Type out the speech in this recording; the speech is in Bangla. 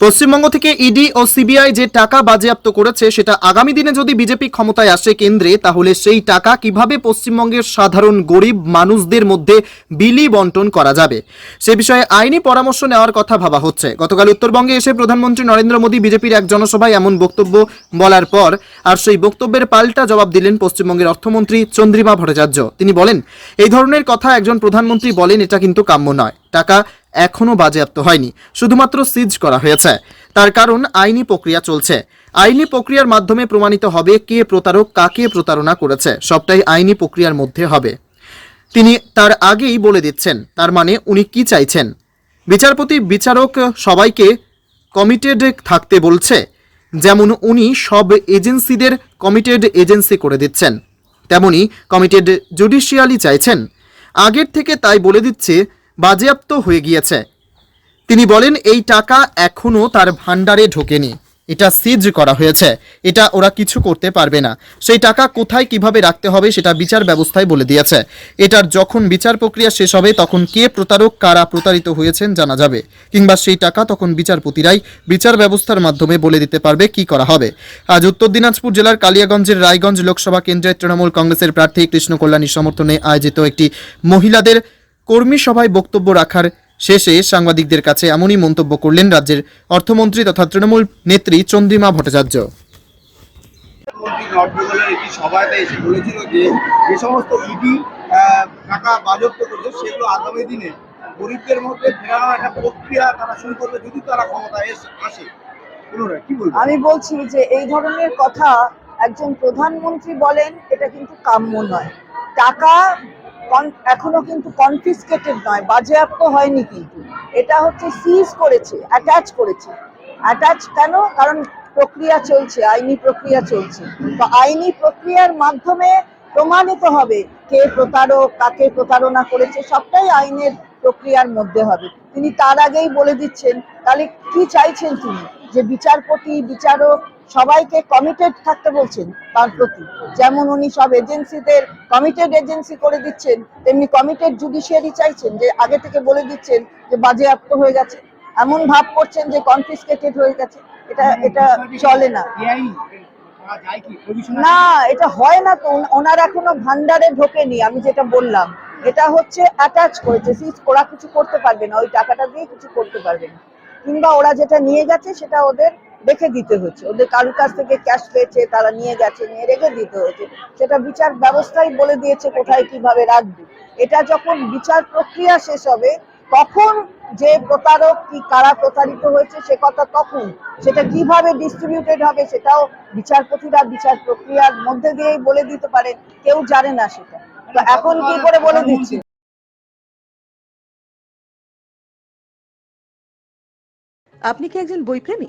পশ্চিমবঙ্গ থেকে ইডি ও সিবিআই যে টাকা বাজেয়াপ্ত করেছে, সেটা আগামী দিনে যদি বিজেপি ক্ষমতায় আসে কেন্দ্রে, তাহলে সেই টাকা কীভাবে পশ্চিমবঙ্গের সাধারণ গরিব মানুষদের মধ্যে বিলি বন্টন করা যাবে? সে বিষয়ে আইনি পরামর্শ নেওয়ার কথা ভাবা হচ্ছে। গতকাল উত্তরবঙ্গে এসে প্রধানমন্ত্রী নরেন্দ্র মোদী বিজেপির এক জনসভায় এমন বক্তব্য বলার পর, আর সেই বক্তব্যের পাল্টা জবাব দিলেন পশ্চিমবঙ্গের অর্থমন্ত্রী চন্দ্রিমা ভট্টাচার্য। তিনি বলেন, এই ধরনের কথা একজন প্রধানমন্ত্রী বলেন, এটা কিন্তু কাম্য নয়। টাকা এখনও বাজেয়াপ্ত হয়নি। শুধুমাত্র সিজ করা হয়েছে। তার কারণ আইনি প্রক্রিয়া চলছে। আইনি প্রক্রিয়ার মাধ্যমে প্রমাণিত হবে কে প্রতারক, কাকে প্রতারণা করেছে। সবটাই আইনি প্রক্রিয়ার মধ্যে হবে। তিনি তার আগেই বলে দিচ্ছেন, তার মানে উনি কি চাইছেন? বিচারপতি, বিচারক সবাইকে কমিটেড থাকতে বলছে, যেমন উনি সব এজেন্সিদের কমিটেড এজেন্সি করে দিচ্ছেন, তেমনি কমিটেড জুডিশিয়ালি চাইছেন। আগের থেকে তাই বলে দিচ্ছে বাজেয়াপ্ত হয়ে গিয়েছে। তিনি বলেন, এই টাকা এখনও তার ভাণ্ডারে ঢোকেনি। এটা সিজ করা হয়েছে। এটা ওরা কিছু করতে পারবে না। সেই টাকা কোথায় কীভাবে রাখতে হবে সেটা বিচার ব্যবস্থায় বলে দিয়েছে। এটার যখন বিচার প্রক্রিয়া শেষ হবে, তখন কে প্রতারক, কারা প্রতারিত হয়েছেন জানা যাবে। কিংবা সেই টাকা তখন বিচারপতিরাই বিচার ব্যবস্থার মাধ্যমে বলে দিতে পারবে কি করা হবে। আজ উত্তর দিনাজপুর জেলার কালিয়াগঞ্জের রায়গঞ্জ লোকসভা কেন্দ্রের তৃণমূল কংগ্রেসের প্রার্থী কৃষ্ণ কল্যাণীর সমর্থনে আয়োজিত একটি মহিলাদের কর্মী সভায় বক্তব্য রাখার শেষে সাংবাদিকদের কাছে এমনই মন্তব্য করলেন রাজ্যের অর্থমন্ত্রী তথা তৃণমূল নেত্রী চন্দ্রিমা ভট্টাচার্য। নর্থ বেঙ্গলের একটি সভাতে এসে বলেছিল যে যে সমস্ত ইডি টাকা বাজপ্ত করেছে সেগুলো আগামী দিনে গরিবদের মধ্যে ফেরানোর একটা প্রক্রিয়া তারা শুরু করবে যদি তারা ক্ষমতায় আসে। পুনরায় কি বলব আমি বলছি যে এই ধরনের কথা একজন প্রধানমন্ত্রী বলেন এটা কিন্তু কাম্য নয়। টাকা এখনও কিন্তু কনফিসকেটেড নয়, বাজেয়াপ্ত হয়নি কিন্তু। এটা হচ্ছে সিজ করেছে অ্যাটাচ করেছে। অ্যাটাচ কেন? কারণ প্রক্রিয়া চলছে, আইনি প্রক্রিয়া চলছে। তো আইনি প্রক্রিয়ার মাধ্যমে প্রমাণিত হবে কে প্রতারক, কাকে প্রতারণা করেছে, সবটাই আইনের প্রক্রিয়ার মধ্যে হবে। তিনি তার আগেই বলে দিচ্ছেন, তাহলে কি চাইছেন তিনি? যে বিচারপতি, বিচারক সবাইকে কমিটেড থাকতে বলছেন তার প্রতি। যেমন উনি সব এজেন্সিদের কমিটেড এজেন্সি করে দিচ্ছেন তেমনি কমিটেড জুডিশিয়ারি চাইছেন যে আগে থেকে বলে দিচ্ছেন যে বাজেয়াপ্ত হয়ে গেছে। এমন ভাব করছেন যে কনফিসকেটেড হয়ে গেছে। এটা এটা চলে না। না এটা হয় না তো। ওন- ওনার এখনও ভান্ডারে ঢোকেনি আমি যেটা বললাম। এটা হচ্ছে অ্যাটাচ করেছে। সিজ ওরা কিছু করতে পারবে না। ওই টাকাটা দিয়ে কিছু করতে পারবে না। কিংবা ওরা যেটা নিয়ে গেছে সেটা ওদের রেখে দিতে হচ্ছে। ওদের কারুর কাছ থেকে ক্যাশ পেয়েছে তারা নিয়ে গেছে নিয়ে রেখে দিতে হচ্ছে। সেটা বিচার ব্যবস্থাই বলে দিয়েছে কোথায় কীভাবে রাখবে। এটা যখন বিচার প্রক্রিয়া শেষ হবে তখন যে প্রতারক কি কারা প্রতারিত হয়েছে সে কথা তখন সেটা কীভাবে ডিস্ট্রিবিউটেড হবে সেটাও বিচারপতিরা বিচার প্রক্রিয়ার মধ্যে দিয়েই বলে দিতে পারে কেউ জানে না সেটা। তো এখন কি করে বলে দিচ্ছে? আপনি কি একজন বইপ্রেমী?